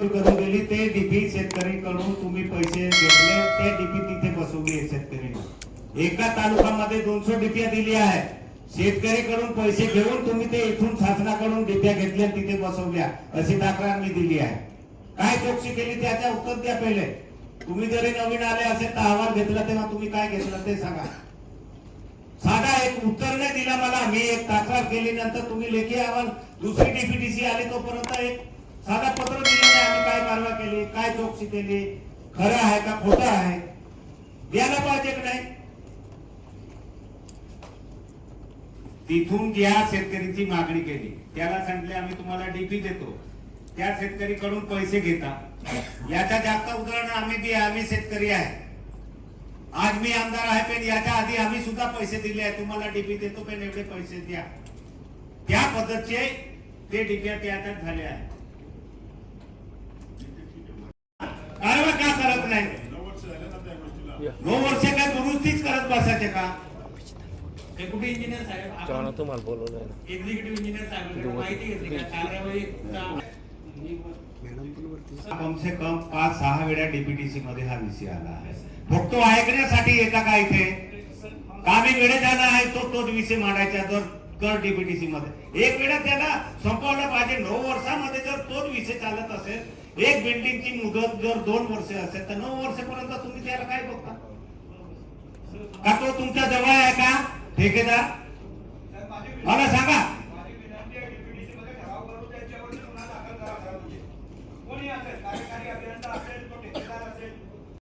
करून गेली ते डीपी शेतकरीकडून तुम्ही पैसे घेतले ते डीपी तिथे बसवली शेतकरी एका तालुक्यामध्ये दोनशे डीपीया दिली आहे. शेतकरीकडून पैसे घेऊन तुम्ही ते इथून शासनाकडून डीपीया घेतल्या तिथे बसवल्या अशी तक्रार मी दिली आहे. काय चौकशी केली त्याच्या उत्तर द्या पहिले. तुम्ही जरी नवीन आले असेल तर अहवाल घेतला तेव्हा तुम्ही काय घेतलं ते सांगा. साधा एक उत्तर नाही दिला मला मी एक तक्रार केली नंतर तुम्ही लेखी अहवाल दुसरी डीपीटीसी आली तोपर्यंत एक साधा पत्र दिले नाही आम्ही काय कारवाई केली काय चौकशी केली? खरं आहे का खोटं आहे? द्यायला पाहिजे की नाही? तिथून ज्या शेतकरीची मागणी केली. त्याला सांगितले आम्ही तुम्हाला डीपी देतो. त्या शेतकरी कडून पैसे घेता. याच्या जास्त उदाहरण आम्ही बी आम्ही शेतकरी आहे. आज मी आमदार आहे पण याच्या आधी आम्ही सुद्धा पैसे दिले आहे तुम्हाला डीपी देतो पण एवढे पैसे द्या. त्या पद्धतीचे ते डीपी त्याच्यात झाले आहे का करत नाही नऊ वर्ष काय दुरुस्तीच करत बसायचे का? डेप्युटी इंजिनियर साहेब? तुम्हाला बोलवलंय ना. एक्झिक्युटिव्ह इंजिनियर साहेबांकडे माहिती घेतली का कार्यवाही कम से कम पाच सहा वेळा डीपीटीसी मध्ये हा विषय आला आहे. फक्त तो ऐकण्यासाठी येता का इथे? कामी वेळेत आला आहे तो तोच विषय मांडायचा जर कर डीपीटीसी मध्ये. एक वेळा त्याला संपवलं पाहिजे. नऊ वर्षामध्ये पैसे चालत असेल एक बिल्डिंगची मुदत जर दोन वर्ष असेल तर नऊ वर्षेपर्यंत तुम्ही त्याला काय बघता? का तो तुमच्या जवळ आहे का ठेकेदार? मला सांगा. कोणी असेल? कार्यकारी अभियंता असेल तो ठेकेदार असेल?